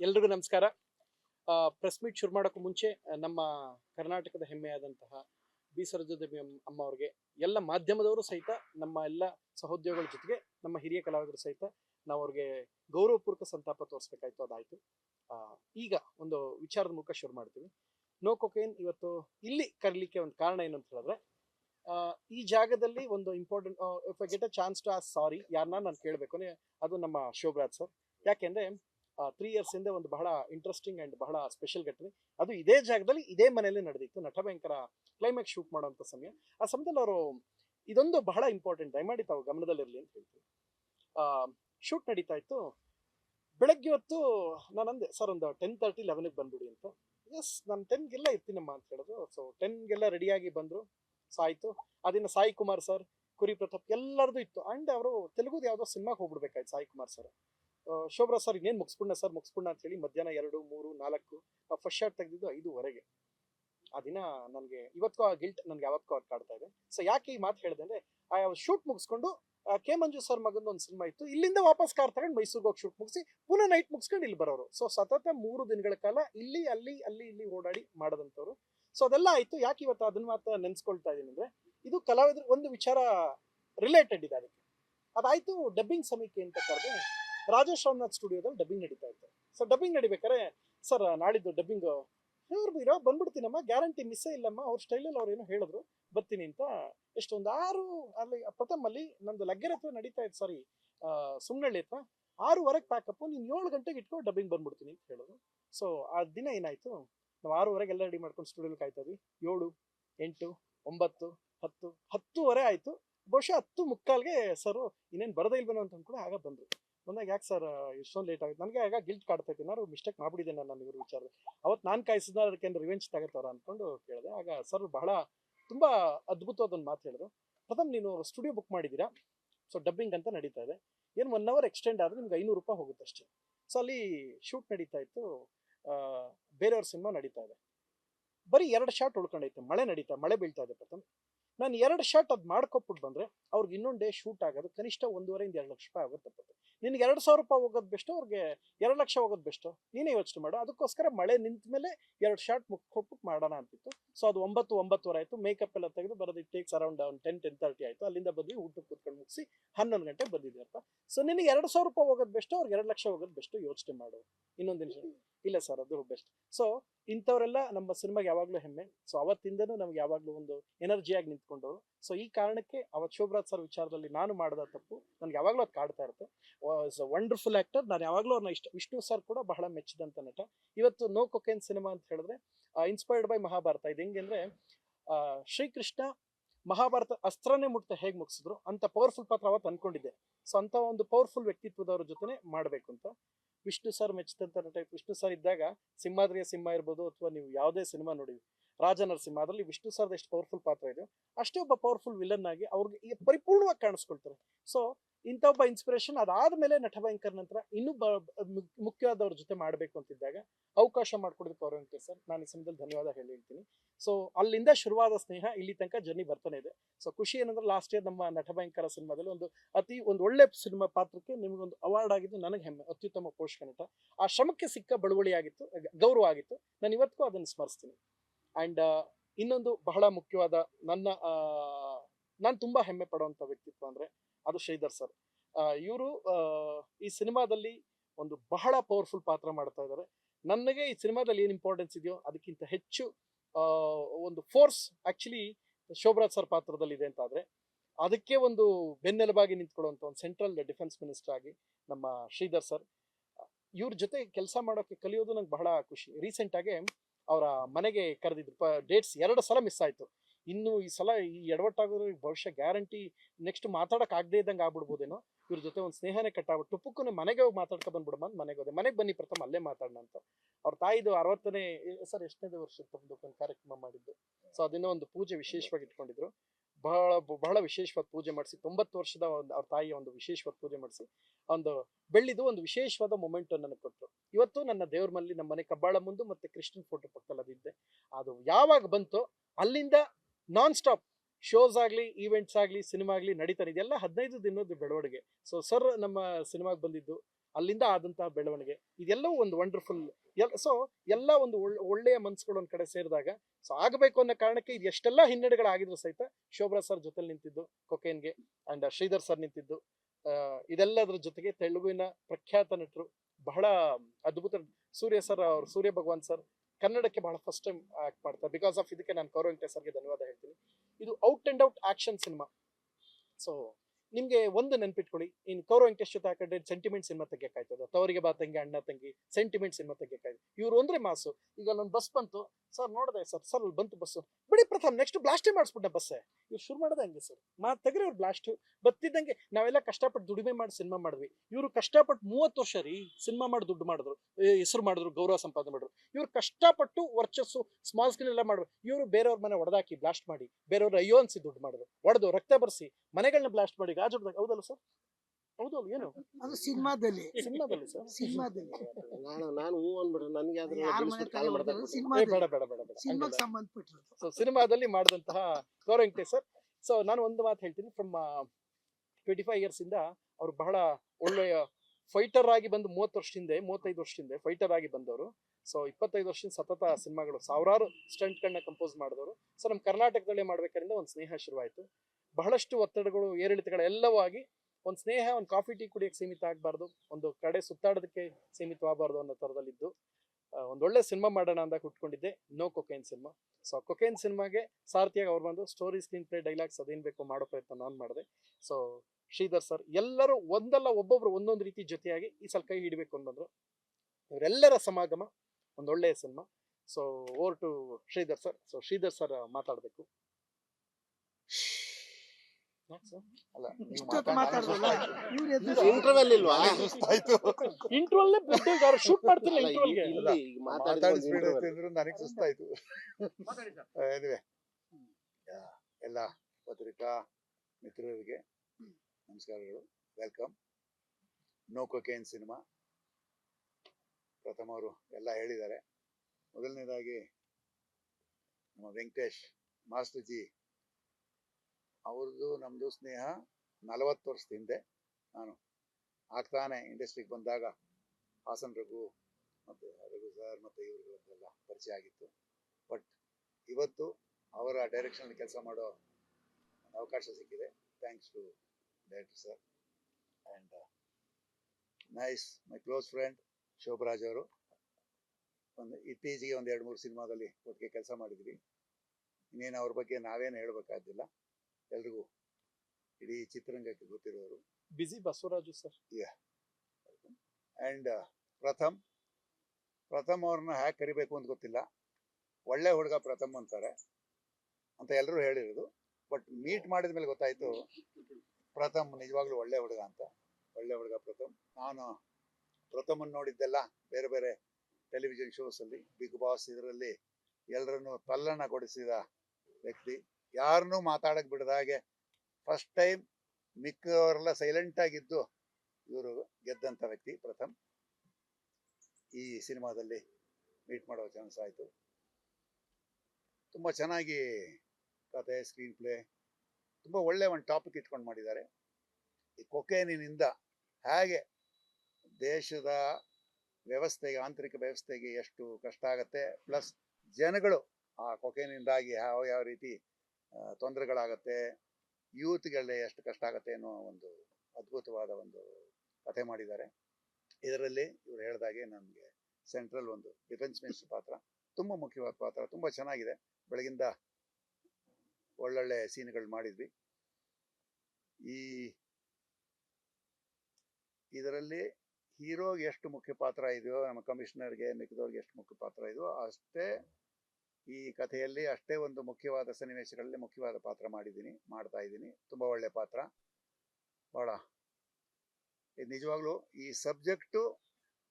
ಎಲ್ರಿಗೂ ನಮಸ್ಕಾರ. Press meet ಶುರು ಮಾಡೋಕ್ಕೂ ಮುಂಚೆ, ನಮ್ಮ ಕರ್ನಾಟಕದ ಹೆಮ್ಮೆಯಾದಂತಹ ಬಿ ಸರೋಜದೇವಿ ಅಮ್- ಅಮ್ಮ ಅವ್ರಿಗೆ ಎಲ್ಲ ಮಾಧ್ಯಮದವರು ಸಹಿತ, ನಮ್ಮ ಎಲ್ಲ ಸಹೋದ್ಯೋಗಿಗಳ ಜೊತೆಗೆ, ನಮ್ಮ ಹಿರಿಯ ಕಲಾವಿದರು ಸಹಿತ ನಾವು ಅವ್ರಿಗೆ ಗೌರವಪೂರ್ವಕ ಸಂತಾಪ ತೋರಿಸ್ಬೇಕಾಯ್ತು, ಅದಾಯ್ತು. ಈಗ ಒಂದು ವಿಚಾರದ ಮೂಲಕ ಶುರು ಮಾಡ್ತೀವಿ. ನೋ ಕೊಕೇನ್, ಇವತ್ತು ಇಲ್ಲಿ ಕರೀಲಿಕ್ಕೆ ಒಂದು ಕಾರಣ ಏನು ಅಂತ ಹೇಳಿದ್ರೆ ಈ ಜಾಗದಲ್ಲಿ ಒಂದು important if I get a chance to ask ಸಾರಿ ಯಾರನ್ನ ನಾನು ಕೇಳಬೇಕು ಅದು ನಮ್ಮ ಶೋಭರಾಜ್ ಸರ್ ಯಾಕೆಂದ್ರೆ ತ್ರೀ ಇಯರ್ಸ್ ಹಿಂದೆ ಒಂದು ಬಹಳ ಇಂಟ್ರೆಸ್ಟಿಂಗ್ ಅಂಡ್ ಬಹಳ ಸ್ಪೆಷಲ್ ಘಟನೆ. ಅದು ಇದೇ ಜಾಗದಲ್ಲಿ ಇದೇ ಮನೆಯಲ್ಲಿ ನಡೆದಿತ್ತು. ನಟಭಯಂಕರ ಕ್ಲೈಮ್ಯಾಕ್ಸ್ ಶೂಟ್ ಮಾಡುವಂತ ಸಮಯ. ಆ ಸಮಯದಲ್ಲಿ ಅವರು ಇದೊಂದು ಬಹಳ ಇಂಪಾರ್ಟೆಂಟ್ ದಯಮಾಡಿ ತಾವು ಗಮನದಲ್ಲಿರಲಿ ಅಂತ ಹೇಳ್ತೀನಿ. ಶೂಟ್ ನಡೀತಾ ಇತ್ತು. ಬೆಳಗ್ಗೆ ಹೊತ್ತು ನಾನು ಅಂದೆ ಸರ್ ಒಂದು ಟೆನ್ ತರ್ಟಿ ಲೆವೆನಿಗೆ ಬಂದ್ಬಿಡಿ ಅಂತ. ಎಸ್ ನಾನು ಟೆನ್ಗೆಲ್ಲ ಇರ್ತೀನಮ್ಮ ಅಂತ ಹೇಳಿದ್ರು. ಸೊ ಟೆನ್ಗೆಲ್ಲ ರೆಡಿಯಾಗಿ ಬಂದರು. ಸಾಯ್ತು. ಅದನ್ನ ಸಾಯಿ ಕುಮಾರ್ ಸರ್ ಕುರಿ ಪ್ರತಾಪ್ ಎಲ್ಲರದು ಇತ್ತು. ಅಂಡ್ ಅವರು ತೆಲುಗುದು ಯಾವುದೋ ಸಿನಿಮಾಗೆ ಹೋಗ್ಬಿಡ್ಬೇಕಾಯ್ತು ಸಾಯಿ ಕುಮಾರ್ ಸರ್ ಶೋಭ್ರಾ ಸರ್ ಇನ್ನೇನು ಮುಗಿಸ್ಬಿಡ್ನ ಸರ್ ಮುಗಿಸ್ಬಿಡ್ನ ಅಂತ ಹೇಳಿ ಮಧ್ಯಾಹ್ನ ಎರಡು, ಮೂರು, ನಾಲ್ಕು ಫಸ್ಟ್ ಶಾರ್ಟ್ ತೆಗೆದಿದ್ದು ಐದುವರೆಗೆ. ಆ ದಿನ ನನಗೆ ಇವತ್ತು ಆ ಗಿಲ್ಟ್ ನನಗೆ ಯಾವತ್ತೂ ಅವ್ರು ಕಾಡ್ತಾ ಇದೆ. ಸೊ ಯಾಕೆ ಈ ಮಾತು ಹೇಳಿದೆ ಅಂದ್ರೆ, ಆ ಶೂಟ್ ಮುಗಿಸ್ಕೊಂಡು ಕೆ ಮಂಜು ಸರ್ ಮಗಂದು ಒಂದು ಸಿನಿಮಾ ಇತ್ತು. ಇಲ್ಲಿಂದ ವಾಪಸ್ ಕಾರ್ ತಗೊಂಡು ಮೈಸೂರಿಗೆ ಹೋಗಿ ಶೂಟ್ ಮುಗಿಸಿ, ಪುನಃ ನೈಟ್ ಮುಗಿಸ್ಕೊಂಡು ಇಲ್ಲಿ ಬರೋರು. ಸೊ ಸತತ ಮೂರು ದಿನಗಳ ಕಾಲ ಇಲ್ಲಿ, ಅಲ್ಲಿ ಅಲ್ಲಿ, ಇಲ್ಲಿ ಓಡಾಡಿ ಮಾಡದಂಥವ್ರು. ಸೊ ಅದೆಲ್ಲ ಆಯ್ತು. ಯಾಕೆ ಇವತ್ತು ಅದನ್ನ ಮಾತ್ರ ನೆನ್ಸ್ಕೊಳ್ತಾ ಇದ್ದೀನಿ ಅಂದ್ರೆ, ಇದು ಕಲಾವಿದರು ಒಂದು ವಿಚಾರ ರಿಲೇಟೆಡ್ ಇದೆ ಅದಕ್ಕೆ. ಅದಾಯ್ತು ಡಬ್ಬಿಂಗ್ ಸಮೀಕ್ಷೆ ಅಂತ ಕರೆದು ರಾಜೇಶ್ ರಾಮನಾಥ್ ಸ್ಟುಡಿಯೋದಲ್ಲಿ ಡಬ್ಬಿಂಗ್ ನಡೀತಾ ಇತ್ತು. ಸೊ ಡಬ್ಬಿಂಗ್ ನಡಿಬೇಕಾರೆ ಸರ್, ನಾಳಿದ್ದು ಡಬ್ಬಿಂಗ್ ಇವ್ರು ಇರೋ, ಬಂದ್ಬಿಡ್ತೀನಮ್ಮ ಗ್ಯಾರಂಟಿ ಮಿಸ್ಸೇ ಇಲ್ಲಮ್ಮ, ಅವ್ರ ಸ್ಟೈಲಲ್ಲಿ ಅವ್ರು ಏನೋ ಹೇಳಿದ್ರು, ಬರ್ತೀನಿ ಅಂತ ಎಷ್ಟೊಂದು ಆರು, ಅಲ್ಲಿ ಪ್ರಥಮಲ್ಲಿ ನಂದು ಲಗ್ಗೆರೆ ಹತ್ರ ನಡೀತಾ ಇತ್ತು ಸಾರಿ ಸುಮ್ಮನಳ್ಳಿ ಹತ್ರ. ಆರೂವರೆಗೆ ಪ್ಯಾಕಪ್ ನೀನು ಏಳು ಗಂಟೆಗೆ ಇಟ್ಕೊಂಡು ಡಬ್ಬಿಂಗ್ ಬಂದ್ಬಿಡ್ತೀನಿ ಅಂತ ಹೇಳಿದ್ರು. ಸೊ ಆ ದಿನ ಏನಾಯ್ತು ನಾವು ಆರೂವರೆಗೆ ಎಲ್ಲ ರೆಡಿ ಮಾಡ್ಕೊಂಡು ಸ್ಟುಡಿಯೋಲಿ ಕಾಯ್ತಾ ಇದ್ವಿ. ಏಳು, ಎಂಟು, ಒಂಬತ್ತು, ಹತ್ತು, ಹತ್ತುವರೆ ಆಯ್ತು. ಬಹುಶಃ ಹತ್ತು ಮುಕ್ಕಾಲ್ಗೆ ಸರು ಇನ್ನೇನು ಬರದೇ ಇಲ್ವೇನೋ ಅಂತ ಅಂದ್ಕೊಂಡು ಆಗ ಬಂದರು. ಬಂದಾಗ ಯಾಕೆ ಸರ್ ಇಷ್ಟೊಂದು ಲೇಟ್ ಆಗುತ್ತೆ ನನಗೆ ಆಗ ಗಿಲ್ಟ್ ಕಾಡ್ತಾ ಏನಾದ್ರು ಮಿಸ್ಟೇಕ್ ಮಾಡ್ಬಿಡಿದೆ ನಾನು ಇವ್ರ ವಿಚಾರ ಅವತ್ತು ನಾನು ಕಾಯಿಸಿದ ಅದಕ್ಕೆ ರಿವೆಂಜ್ ತಗೋತಾರ ಅನ್ಕೊಂಡು ಕೇಳಿದೆ. ಆಗ ಸರ್ ಬಹಳ ತುಂಬಾ ಅದ್ಭುತವಾದ ಒಂದು ಮಾತು ಹೇಳಿದ್ರು. ಪ್ರಥಮ್ ನೀನು ಸ್ಟುಡಿಯೋ ಬುಕ್ ಮಾಡಿದ್ದೀರಾ? ಸೊ ಡಬ್ಬಿಂಗ್ ಅಂತ ನಡೀತಾ ಇದೆ. ಏನು ಒನ್ ಅವರ್ ಎಕ್ಸ್ಟೆಂಡ್ ಆದರೆ ನಿಮ್ಗೆ ಐನೂರು ರೂಪಾಯಿ ಹೋಗುತ್ತೆ ಅಷ್ಟೇ. ಸೊ ಅಲ್ಲಿ ಶೂಟ್ ನಡೀತಾ ಇತ್ತು. ಬೇರೆಯವ್ರ ಸಿನಿಮಾ ನಡೀತಾ ಇದೆ. ಬರೀ ಎರಡು ಶಾರ್ಟ್ ಉಳ್ಕೊಂಡೈತೆ, ಮಳೆ ನಡೀತಾ, ಮಳೆ ಬೀಳ್ತಾ ಇದೆ ಪ್ರಥಮ. ನಾನು ಎರಡು ಶಾಟ್ ಅದು ಮಾಡ್ಕೊಟ್ಬಿಟ್ಟು ಬಂದರೆ ಅವ್ರಿಗೆ ಇನ್ನೊಂದು ಡೇ ಶೂಟ್ ಆಗೋದು, ಕನಿಷ್ಠ ಒಂದೂವರೆಯಿಂದ ಎರಡು ಲಕ್ಷ ರೂಪಾಯಿ ಆಗುತ್ತೆ ಪ್ರಥಮ. ನಿನಗೆ ಎರಡು ಸಾವಿರ ರೂಪಾಯಿ ಹೋಗೋದು ಬೆಸ್ಟ್ ಅವ್ರಿಗೆ ಎರಡು ಲಕ್ಷ ಹೋಗೋದು ಬೆಸ್ಟ್ ನೀನೇ ಯೋಚನೆ ಮಾಡು, ಅದಕ್ಕೋಸ್ಕರ ಮಳೆ ನಿಂತ ಮೇಲೆ ಎರಡು ಶಾರ್ಟ್ ಮುಕ್ಕ ಕೊಟ್ಬಿಟ್ಟು ಮಾಡೋಣ ಅಂತಿತ್ತು. ಸೊ ಅದು ಒಂಬತ್ತು, ಒಂಬತ್ತುವರೆ ಆಯಿತು ಮೇಕಪ್ ಎಲ್ಲ ತೆಗೆದು ಬರೋದು ಇಟ್ ಟೇಕ್ಸ್ ಅರೌಂಡ್ ಒಂದು ಟೆನ್ ಟೆನ್ ತರ್ಟಿ ಆಯಿತು. ಅಲ್ಲಿಂದ ಬಂದ್ವಿ ಊಟಕ್ಕೆ ಕೂತ್ಕೊಂಡು ಮುಗಿಸಿ ಹನ್ನೊಂದು ಗಂಟೆ ಬಂದಿದ್ದೆ ಅಪ್ಪ ಸೊ ನಿನಗೆ ಎರಡು ಸಾವಿರ ರೂಪಾಯಿ ಹೋಗೋದು ಬೆಸ್ಟ್ ಅವ್ರಿಗೆ ಎರಡು ಲಕ್ಷ ಹೋಗೋದು ಬೆಸ್ಟ್ ಯೋಚನೆ ಮಾಡು. ಇನ್ನೊಂದು ನಿಮಿಷ ಇಲ್ಲ ಸರ್, ಅದು ಬೆಸ್ಟ್. ಸೊ ಇಂಥವರೆಲ್ಲ ನಮ್ಮ ಸಿನಿಮಾಗೆ ಯಾವಾಗಲೂ ಹೆಮ್ಮೆ. ಸೊ ಅವತ್ತಿಂದನೂ ನಮ್ಗೆ ಯಾವಾಗಲೂ ಒಂದು ಎನರ್ಜಿಯಾಗಿ ನಿಂತ್ಕೊಂಡವರು ಸೊ ಈ ಕಾರಣಕ್ಕೆ ಅವತ್ತು ಶೋಭರಾಜ್ ಸರ್ ವಿಚಾರದಲ್ಲಿ ನಾನು ಮಾಡಿದ ತಪ್ಪು, ನನಗೆ ಯಾವಾಗಲೂ ಅದು ಕಾಡ್ತಾ ಇರುತ್ತೆ. ವಾಸ್ ಅ ವಂಡರ್ಫುಲ್ ಆಕ್ಟರ್ ನಾನು ಯಾವಾಗಲೂ ಅವ್ರನ್ನ ಇಷ್ಟ, ವಿಷ್ಣು ಸರ್ ಕೂಡ ಬಹಳ ಮೆಚ್ಚಿದಂತ ನಟ. ಇವತ್ತು ನೋ ಕೊಕೇನ್ ಸಿನಿಮಾ ಅಂತ ಹೇಳಿದ್ರೆ ಇನ್ಸ್ಪೈರ್ಡ್ ಬೈ ಮಹಾಭಾರತ. ಇದು ಹೆಂಗೆ ಅಂದರೆ ಶ್ರೀಕೃಷ್ಣ ಮಹಾಭಾರತ ಅಸ್ತ್ರನೇ ಮುಟ್ತಾ ಹೇಗೆ ಮುಗಿಸಿದ್ರು, ಅಂತ ಪವರ್ಫುಲ್ ಪಾತ್ರ ಅವತ್ತು ಅನ್ಕೊಂಡಿದ್ದೆ ಸೊ ಅಂತ ಒಂದು ಪವರ್ಫುಲ್ ವ್ಯಕ್ತಿತ್ವದವ್ರ ಜೊತೆ ಮಾಡಬೇಕು ಅಂತ ವಿಷ್ಣು ಸರ್ ಮೆಚ್ಚಿದಂತ ನಟ ವಿಷ್ಣು ಸರ್ ಇದ್ದಾಗ ಸಿಂಹಾದ್ರಿಯ ಸಿಂಹ ಇರ್ಬೋದು ಅಥವಾ ನೀವು ಯಾವುದೇ ಸಿನಿಮಾ ನೋಡಿ ರಾಜ ನರಸಿಂಹ. ಅದರಲ್ಲಿ ವಿಷ್ಣು ಸರ್ದ ಎಷ್ಟು ಪವರ್ಫುಲ್ ಪಾತ್ರ ಇದೆ. ಅಷ್ಟೇ ಒಬ್ಬ ಪವರ್ಫುಲ್ ವಿಲನ್ ಆಗಿ ಅವ್ರಿಗೆ ಪರಿಪೂರ್ಣವಾಗಿ ಕಾಣಿಸ್ಕೊಳ್ತಾರೆ. ಸೊ ಇಂಥ ಒಬ್ಬ ಇನ್ಸ್ಪಿರೇಷನ್ ಅದಾದ್ಮೇಲೆ ನಟ ಭಯಂಕರ್ ನಂತರ ಇನ್ನೂ ಮುಖ್ಯವಾದವ್ರ ಜೊತೆ ಮಾಡಬೇಕು ಅಂತಿದ್ದಾಗ ಅವಕಾಶ ಮಾಡಿಕೊಡೋದಕ್ಕೆ ಅವರು ಅಂತ ಸರ್, ನಾನು ಈ ಸಮಯದಲ್ಲಿ ಧನ್ಯವಾದ ಹೇಳಿ ಹೇಳ್ತೀನಿ. ಸೊ ಅಲ್ಲಿಂದ ಶುರುವಾದ ಸ್ನೇಹ ಇಲ್ಲಿ ತನಕ ಜರ್ನಿ ಬರ್ತಾನೆ ಇದೆ. ಸೊ ಖುಷಿ ಏನಂದ್ರೆ ಲಾಸ್ಟ್ ಇಯರ್ ನಮ್ಮ ನಟ ಭಯಂಕರ ಸಿನಿಮಾದಲ್ಲಿ ಒಂದು ಅತಿ, ಒಂದು ಒಳ್ಳೆ ಸಿನಿಮಾ ಪಾತ್ರಕ್ಕೆ ನಿಮಗೊಂದು ಅವಾರ್ಡ್ ಆಗಿದ್ದು ನನಗೆ ಹೆಮ್ಮೆ, ಅತ್ಯುತ್ತಮ ಪೋಷಕ ನಟ. ಆ ಶ್ರಮಕ್ಕೆ ಸಿಕ್ಕ ಬಳುವಳಿ ಆಗಿತ್ತು, ಗೌರವ ಆಗಿತ್ತು. ನಾನು ಇವತ್ತಿಗೂ ಅದನ್ನು ಸ್ಮರಿಸ್ತೀನಿ. ಆ್ಯಂಡ್ ಇನ್ನೊಂದು ಬಹಳ ಮುಖ್ಯವಾದ ನನ್ನ ನಾನು ತುಂಬ ಹೆಮ್ಮೆ ಪಡುವಂಥ ವ್ಯಕ್ತಿತ್ವ ಅಂದರೆ ಅದು ಶ್ರೀಧರ್ ಸರ್. ಇವರು ಈ ಸಿನಿಮಾದಲ್ಲಿ ಒಂದು ಬಹಳ ಪವರ್ಫುಲ್ ಪಾತ್ರ ಮಾಡ್ತಾ ಇದ್ದಾರೆ ನನಗೆ ಈ ಸಿನಿಮಾದಲ್ಲಿ ಏನು ಇಂಪಾರ್ಟೆನ್ಸ್ ಇದೆಯೋ ಅದಕ್ಕಿಂತ ಹೆಚ್ಚು ಒಂದು ಫೋರ್ಸ್ ಆಕ್ಚುಲಿ ಶೋಭರಾಜ್ ಸರ್ ಪಾತ್ರದಲ್ಲಿ ಇದೆ ಅದಕ್ಕೆ ಒಂದು ಬೆನ್ನೆಲುಬಾಗಿ ನಿಂತ್ಕೊಳ್ಳುವಂಥ ಒಂದು ಸೆಂಟ್ರಲ್ ಡಿಫೆನ್ಸ್ ಮಿನಿಸ್ಟರ್ ಆಗಿ ನಮ್ಮ ಶ್ರೀಧರ್ ಸರ್. ಇವ್ರ ಜೊತೆ ಕೆಲಸ ಮಾಡೋಕೆ ಕಲಿಯೋದು ನಂಗೆ ಬಹಳ ಖುಷಿ. ರೀಸೆಂಟಾಗೆ ಅವರ ಮನೆಗೆ ಕರೆದಿದ್ರು. ಡೇಟ್ಸ್ ಎರಡು ಸಲ ಮಿಸ್ ಆಯಿತು. ಇನ್ನು ಈ ಸಲ ಈ ಎಡವಟ್ಟಾಗೋದು ಭವಿಷ್ಯ ಗ್ಯಾರಂಟಿ ನೆಕ್ಸ್ಟ್ ಮಾತಾಡಕ್ಕೆ ಆಗದೆ ಇದ್ದಂಗೆ ಆಗ್ಬಿಡ್ಬೋದೇನೋ, ಇವ್ರ ಜೊತೆ ಒಂದು ಸ್ನೇಹನೇ ಕಟ್ಟಾಗ್ಬಿಟ್ಟು ಟುಪ್ಪುಕ್ಕೂ ಮನೆಗೆ ಹೋಗಿ ಮಾತಾಡ್ಕೊ ಬಂದ್ಬಿಡಮ್ಮ ಅಂತ ಮನೆಗೆ ಹೋದೆ. ಮನೆಗೆ ಬನ್ನಿ ಪ್ರಥಮ, ಅಲ್ಲೇ ಮಾತಾಡೋಣ ಅಂತ. ಅವ್ರ ತಾಯಿದು ಅರವತ್ತನೇ ಸರ್ ಎಷ್ಟನೇ ವರ್ಷದ ಒಂದು ಕಾರ್ಯಕ್ರಮ ಮಾಡಿದ್ದು. ಸೊ, ಅದನ್ನ ಒಂದು ಪೂಜೆ ವಿಶೇಷವಾಗಿ ಇಟ್ಕೊಂಡಿದ್ರು. ಬಹಳ ಬಹಳ ವಿಶೇಷವಾದ ಪೂಜೆ ಮಾಡಿಸಿ, ತೊಂಬತ್ತು ವರ್ಷದ ಒಂದು, ಅವ್ರ ತಾಯಿಯ ಒಂದು ವಿಶೇಷವಾದ ಪೂಜೆ ಮಾಡಿಸಿ, ಒಂದು ಬೆಳ್ಳಿದು ಒಂದು ವಿಶೇಷವಾದ ಮೊಮೆಂಟ್ ನನಗೆ ಕೊಟ್ಟರು ಇವತ್ತು ನನ್ನ ದೇವ್ರ ಮಲ್ಲಿ ನಮ್ಮ ಮನೆ ಕಬ್ಬಾಳ ಮುಂದೆ ಮತ್ತೆ ಕೃಷ್ಣನ್ ಫೋಟೋ ಪಕ್ಕದಲ್ಲಿ ಅದು ಯಾವಾಗ ಬಂತೋ ಅಲ್ಲಿಂದ ನಾನ್ ಸ್ಟಾಪ್ ಶೋಸ್ ಆಗಲಿ ಈವೆಂಟ್ಸ್ ಆಗಲಿ ಸಿನಿಮಾ ಆಗಲಿ ನಡೀತಾರೆ ಇದೆಲ್ಲ ಹದಿನೈದು ದಿನದ ಬೆಳವಣಿಗೆ. ಸೊ ಸರ್ ನಮ್ಮ ಸಿನಿಮಾಗೆ ಬಂದಿದ್ದು ಅಲ್ಲಿಂದ ಆದಂತಹ ಬೆಳವಣಿಗೆ. ಇದೆಲ್ಲವೂ ಒಂದು ವಂಡರ್ಫುಲ್ ಎಲ್ ಸೊ ಎಲ್ಲ ಒಂದು ಒಳ್ಳೆ ಒಳ್ಳೆಯ ಮನ್ಸುಗಳು ಒಂದ್ ಕಡೆ ಸೇರಿದಾಗ ಸೊ ಆಗಬೇಕು ಅನ್ನೋ ಕಾರಣಕ್ಕೆ ಇದು ಎಷ್ಟೆಲ್ಲ ಹಿನ್ನಡೆಗಳಾಗಿದ್ರು ಸಹಿತ ಶೋಭ್ರಾ ಸರ್ ಜೊತೆಲಿ ನಿಂತಿದ್ದು ಕೊಕೇನ್ಗೆ ಅಂಡ್ ಶ್ರೀಧರ್ ಸರ್ ನಿಂತಿದ್ದು ಇದೆಲ್ಲದ್ರ ಇದೆಲ್ಲದರ ಜೊತೆಗೆ ತೆಲುಗುವಿನ ಪ್ರಖ್ಯಾತ ನಟರು, ಬಹಳ ಅದ್ಭುತ, ಸೂರ್ಯ ಸರ್ ಅವ್ರು, ಸೂರ್ಯ ಭಗವಾನ್ ಸರ್, ಕನ್ನಡಕ್ಕೆ ಬಹಳ ಫಸ್ಟ್ ಟೈಮ್ ಆಕ್ಟ್ ಮಾಡ್ತಾರೆ. ಬಿಕಾಸ್ ಆಫ್ ಇದಕ್ಕೆ ನಾನು ಕೌರವ್ ವೆಂಕಟೇಶ್ ಸರ್ಗೆ ಧನ್ಯವಾದ ಹೇಳ್ತೀನಿ. ಇದು out and out action cinema. So ನಿಮ್ಗೆ ಒಂದು ನೆನ್ಪಿಟ್ಕೊಳ್ಳಿ. ಇನ್ ಕೌರವ್ ವೆಂಕಟೇಶ್ ಜೊತೆ ಹಾಕೊಂಡ್ರೆ ಸೆಂಟಿಮೆಂಟ್ ಸಿನಿಮಾ ತೆಗಿಯಕ್ಕಾಯ್ತದ ತವರಿಗೆ ಬಾ ತಂಗಿ, ಅಣ್ಣ ತಂಗಿ ಸೆಂಟಿಮೆಂಟ್ ಸಿನಿಮಾ ತೆಗಿಯಕ್ಕಾಯ್ತು. ಇವ್ರು ಅಂದ್ರೆ ಮಾಸು. ಈಗ ನನ್ನ ಬಸ್ ಬಂತು. ಸರ್ ನೋಡಿದೆ ಸರ್ ಸರ್ ಅಲ್ಲಿ ಬಂತು ಬಸ್ಸು ಬಿಡಿ ಪ್ರಥಮ್ ನೆಕ್ಸ್ಟ್ ಬ್ಲಾಸ್ಟೇ ಮಾಡಿಸ್ಬಿಟ್ಟೆ ಬಸ್ಸೇ ಇವ್ರು ಶುರು ಮಾಡೋದ ಹಂಗೆ ಸರ್. ಮಾತು ತೆಗ್ರಿ ಅವ್ರು ಬ್ಲಾಸ್ಟ್ ಬತ್ತಿದ್ದಂಗೆ ನಾವೆಲ್ಲ ಕಷ್ಟಪಟ್ಟು ದುಡಿಮೆ ಮಾಡಿ ಸಿನಿಮಾ ಮಾಡಿದ್ವಿ. ಇವರು ಕಷ್ಟಪಟ್ಟು ಮೂವತ್ತು ವರ್ಷ ರೀ ಸಿನಿಮಾ ಮಾಡಿ ದುಡ್ಡು ಮಾಡಿದ್ರು. ಹೆಸರು ಮಾಡಿದ್ರು, ಗೌರವ ಸಂಪಾದನೆ ಮಾಡಿದ್ರು. ಇವ್ರು ಕಷ್ಟಪಟ್ಟು ವರ್ಚಸ್ಸು ಸ್ಮಾಲ್ ಸ್ಕೇಲ್ ಎಲ್ಲ ಮಾಡಿದ್ರು. ಇವರು ಬೇರೆಯವ್ರ ಮನೆ ಒಡೆದಾಕಿ ಬ್ಲಾಸ್ಟ್ ಮಾಡಿ, ಬೇರೆಯವ್ರ ಅಯ್ಯೋ ಅನ್ಸಿ ದುಡ್ಡು ಮಾಡಿದ್ರು. ಒಡೆದು, ರಕ್ತ ಬರ್ಸಿ ಮನೆಗಳನ್ನ ಬ್ಲಾಸ್ಟ್ ಮಾಡಿ ಗಾಜು ಹೊಡ್ದಾಗ ಹೌದಲ್ಲ ಸರ್? ಹೌದಲ್ಲ ಏನು? ಅದು ಸಿನಿಮಾದಲ್ಲಿ. ಸಿನಿಮಾದಲ್ಲಿ ಸರ್? ಸಿನಿಮಾದಲ್ಲಿ. ನಾನು ನಾನು ಹೂ ಅನ್ಬಿಟ್ರೆ ನನಗೆ ಆದ್ರೆ ಯಾರ ಮನೆ ಸಿನಿಮಾದಲ್ಲಿ ಬೇಡ ಬೇಡ ಬೇಡ ಬೇಡ. ಸಿನಿಮಾಗೆ ಸಂಬಂಧಪಟ್ಟಿರೋದು. ಸೊ ಸಿನಿಮಾದಲ್ಲಿ ಮಾಡಿದಂತಹ ಗೌರವ್ ಸರ್. ಸೊ ನಾನು ಒಂದು ಮಾತು ಹೇಳ್ತೀನಿ. ಫ್ರಮ್ ಟ್ವೆಂಟಿ ಫೈವ್ ಇಯರ್ಸ್ ಇಂದ ಅವ್ರು ಬಹಳ ಒಳ್ಳೆಯ ಫೈಟರ್ ಆಗಿ ಬಂದು ಮೂವತ್ತು ವರ್ಷ ಹಿಂದೆ ಮೂವತ್ತೈದು ವರ್ಷ ಹಿಂದೆ ಫೈಟರ್ ಆಗಿ ಬಂದವರು. ಸೊ ಇಪ್ಪತ್ತೈದು ವರ್ಷದಿಂದ ಸತತ ಸಿನಿಮಾಗಳು ಸಾವಿರಾರು ಸ್ಟಂಟ್ಗಳನ್ನ ಕಂಪೋಸ್ ಮಾಡಿದವರು. ಸೊ ನಮ್ಮ ಕರ್ನಾಟಕದಲ್ಲೇ ಮಾಡ್ಬೇಕಾದ್ರಿಂದ ಒಂದು ಸ್ನೇಹ ಶುರುವಾಯಿತು. ಬಹಳಷ್ಟು ಒತ್ತಡಗಳು, ಏರಿಳಿತಗಳು ಎಲ್ಲವೂ ಆಗಿ ಒಂದು ಸ್ನೇಹ, ಒಂದು ಕಾಫಿ, ಟೀ ಕುಡಿಯೋಕ್ಕೆ ಸೀಮಿತ ಆಗಬಾರ್ದು, ಒಂದು ಕಡೆ ಸುತ್ತಾಡೋದಕ್ಕೆ ಸೀಮಿತವಾಗಬಾರ್ದು ಅನ್ನೋ ಥರದಲ್ಲಿದ್ದು ಒಂದ್ ಒಳ್ಳೆ ಸಿನಿಮಾ ಮಾಡೋಣ ಅಂತ ಕುಟ್ಕೊಂಡಿದ್ದೆ no cocaine cinema. So cocaine ಸಿನಿಮಾಗೆ ಸಾರ್ಥಿಯಾಗಿ ಅವ್ರು ಬಂದು ಸ್ಟೋರಿ ಸ್ಕ್ರೀನ್ ಪ್ಲೇ ಡೈಲಾಗ್ಸ್ ಅದೇನು ಬೇಕೋ ಮಾಡೋ ಪ್ರಯತ್ನ ನಾನು ಮಾಡಿದೆ. ಸೊ ಶ್ರೀಧರ್ ಸರ್ ಎಲ್ಲರೂ ಒಂದಲ್ಲ ಒಬ್ಬೊಬ್ರು ಒಂದೊಂದು ರೀತಿ ಜೊತೆಯಾಗಿ ಈ ಸಲ ಕೈ ಹಿಡಬೇಕು ಅಂತಂದ್ರು ಇವರೆಲ್ಲರ ಸಮಾಗಮ ಒಂದೊಳ್ಳೆಯ cinema. So over to Sridhar sir so Sridhar sir ಮಾತಾಡಬೇಕು ಅಲ್ಲ ನೀವು ಇಷ್ಟೊತ್ತು ಮಾತಾಡಿ ಮಾತಾಡೋದಲ್ಲ ಸುಸ್ತಾಯ್ತು. ಇವ್ರು ಎದ್ದು ಇಲ್ವಾ? ಶೂಟ್ ಮಾಡ್ತಿಲ್ಲ ಮಾತಾಡಿ ಸ್ಪೀಡ್. ಅಂದ್ರು ನನಗೆ ಸುಸ್ತಾಯ್ತು. ಎಲ್ಲ ಪತ್ರಿಕಾ ಮಿತ್ರರಿಗೆ ನಮಸ್ಕಾರಗಳು. ವೆಲ್ಕಮ್ ನೋ ಕೊಕೇನ್ ಸಿನಿಮಾ ಪ್ರಥಮ ಅವರು ಎಲ್ಲ ಹೇಳಿದ್ದಾರೆ. ಮೊದಲನೇದಾಗಿ ನಮ್ಮ ವೆಂಕಟೇಶ್ ಮಾಸ್ಟರ್ ಜಿ ಅವ್ರದ್ದು ನಮ್ಮದು ಸ್ನೇಹ ನಲವತ್ತು ವರ್ಷದ ಹಿಂದೆ ನಾನು ಆಗ್ತಾನೆ ಇಂಡಸ್ಟ್ರಿಗೆ ಬಂದಾಗ ಹಾಸನ್ ರಘು ಮತ್ತು ರಘು ಸರ್ ಮತ್ತು ಇವ್ರಿಗೆಲ್ಲ ಪರಿಚಯ ಆಗಿತ್ತು. ಬಟ್ ಇವತ್ತು ಅವರ ಡೈರೆಕ್ಷನ್ ಕೆಲಸ ಮಾಡೋ ಅವಕಾಶ ಸಿಕ್ಕಿದೆ. Thanks to director sir and nice my close friend Shobharaj ಅವರು. ಒಂದು ಇತ್ತೀಚೆಗೆ ಒಂದು ಎರಡು ಮೂರು ಸಿನಿಮಾದಲ್ಲಿ ಒಟ್ಟಿಗೆ ಕೆಲಸ ಮಾಡಿದ್ವಿ. ಇನ್ನೇನು ಅವ್ರ ಬಗ್ಗೆ ನಾವೇನು ಹೇಳಬೇಕಾದಿಲ್ಲ ಎಲ್ರಿಗೂ ಇಡೀ ಚಿತ್ರರಂಗಕ್ಕೆ ಗೊತ್ತಿರೋರು. BC Basavaraju sir. And Pratham Pratham ಅವ್ರನ್ನ ಹ್ಯಾಕ್ ಕರಿಬೇಕು ಅಂತ ಗೊತ್ತಿಲ್ಲ. ಒಳ್ಳೆ ಹುಡುಗ ಪ್ರಥಮ್ ಅಂತಾರೆ ಅಂತ ಎಲ್ಲರೂ ಹೇಳಿರೋದು. ಬಟ್ ಮೀಟ್ ಮಾಡಿದ ಮೇಲೆ ಗೊತ್ತಾಯ್ತು ಪ್ರಥಮ್ ನಿಜವಾಗ್ಲೂ ಒಳ್ಳೆ ಹುಡುಗ ಅಂತ. ಒಳ್ಳೆ ಹುಡುಗ ಪ್ರಥಮ್. ನಾನು ಪ್ರಥಮನ್ ನೋಡಿದ್ದೆಲ್ಲ ಬೇರೆ ಬೇರೆ ಟೆಲಿವಿಷನ್ ಶೋಸ್ ಅಲ್ಲಿ ಬಿಗ್ ಬಾಸ್ ಇದರಲ್ಲಿ ಎಲ್ಲರನ್ನು ತಲ್ಲಣ ಕೊಡಿಸಿದ ವ್ಯಕ್ತಿ. ಯಾರನ್ನೂ ಮಾತಾಡಕ್ ಬಿಡದ ಹಾಗೆ ಫಸ್ಟ್ ಟೈಮ್ ಮಿಕ್ಕವರೆಲ್ಲ ಸೈಲೆಂಟ್ ಆಗಿದ್ದು ಇವರು ಗೆದ್ದಂಥ ವ್ಯಕ್ತಿ ಪ್ರಥಮ್. ಈ ಸಿನಿಮಾದಲ್ಲಿ ಮೀಟ್ ಮಾಡೋ ಚಾನ್ಸ್ ಆಯಿತು. ತುಂಬ ಚೆನ್ನಾಗಿ ಕತೆ ಸ್ಕ್ರೀನ್ ಪ್ಲೇ ತುಂಬ ಒಳ್ಳೆ ಒಂದು ಟಾಪಿಕ್ ಇಟ್ಕೊಂಡು ಮಾಡಿದ್ದಾರೆ. ಈ ಕೊಕೇನಿನಿಂದ ಹೇಗೆ ದೇಶದ ವ್ಯವಸ್ಥೆಗೆ, ಆಂತರಿಕ ವ್ಯವಸ್ಥೆಗೆ ಎಷ್ಟು ಕಷ್ಟ ಆಗುತ್ತೆ ಪ್ಲಸ್ ಜನಗಳು ಆ ಕೊಕೇನಿಂದಾಗಿ ಯಾವ ಯಾವ ರೀತಿ ತೊಂದರೆಗಳಾಗತ್ತೆ ಯೂತ್ಗೆಲ್ಲ ಎಷ್ಟು ಕಷ್ಟ ಆಗುತ್ತೆ ಅನ್ನೋ ಒಂದು ಅದ್ಭುತವಾದ ಒಂದು ಕಥೆ ಮಾಡಿದ್ದಾರೆ. ಇದರಲ್ಲಿ ಇವ್ರು ಹೇಳ್ದಾಗೆ ನನಗೆ ಸೆಂಟ್ರಲ್ ಒಂದು ಡಿಫೆನ್ಸ್ ಮಿನಿಸ್ಟರ್ ಪಾತ್ರ ತುಂಬ ಮುಖ್ಯವಾದ ಪಾತ್ರ, ತುಂಬ ಚೆನ್ನಾಗಿದೆ. ಬೆಳಗಿಂದ ಒಳ್ಳೊಳ್ಳೆ ಸೀನ್ಗಳು ಮಾಡಿದ್ವಿ. ಈ ಇದರಲ್ಲಿ ಹೀರೋಗೆ ಎಷ್ಟು ಮುಖ್ಯ ಪಾತ್ರ ಇದೆಯೋ, ನಮ್ಮ ಕಮಿಷನರ್ಗೆ ಮಿಕ್ಕಿದವ್ರಿಗೆ ಎಷ್ಟು ಮುಖ್ಯ ಪಾತ್ರ ಇದೆಯೋ ಅಷ್ಟೇ ಈ ಕಥೆಯಲ್ಲಿ ಅಷ್ಟೇ ಒಂದು ಮುಖ್ಯವಾದ ಸನ್ನಿವೇಶಗಳಲ್ಲಿ ಮುಖ್ಯವಾದ ಪಾತ್ರ ಮಾಡಿದ್ದೀನಿ ಮಾಡ್ತಾ ಇದ್ದೀನಿ. ತುಂಬ ಒಳ್ಳೆ ಪಾತ್ರ. ಭಾಳ ಇದು ನಿಜವಾಗ್ಲೂ ಈ ಸಬ್ಜೆಕ್ಟು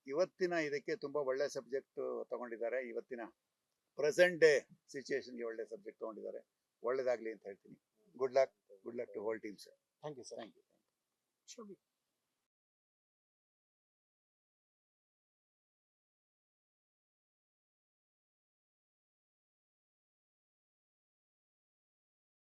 ಇವತ್ತಿನ ಇದಕ್ಕೆ ತುಂಬ ಒಳ್ಳೆ ಸಬ್ಜೆಕ್ಟ್ ತಗೊಂಡಿದ್ದಾರೆ. ಇವತ್ತಿನ ಪ್ರೆಸೆಂಟ್ ಡೇ ಸಿಚುಯೇಷನ್ಗೆ ಒಳ್ಳೆ ಸಬ್ಜೆಕ್ಟ್ ತಗೊಂಡಿದ್ದಾರೆ. ಒಳ್ಳೇದಾಗ್ಲಿ ಅಂತ ಹೇಳ್ತೀನಿ. Good luck good luck to whole team sir thank you sir thank you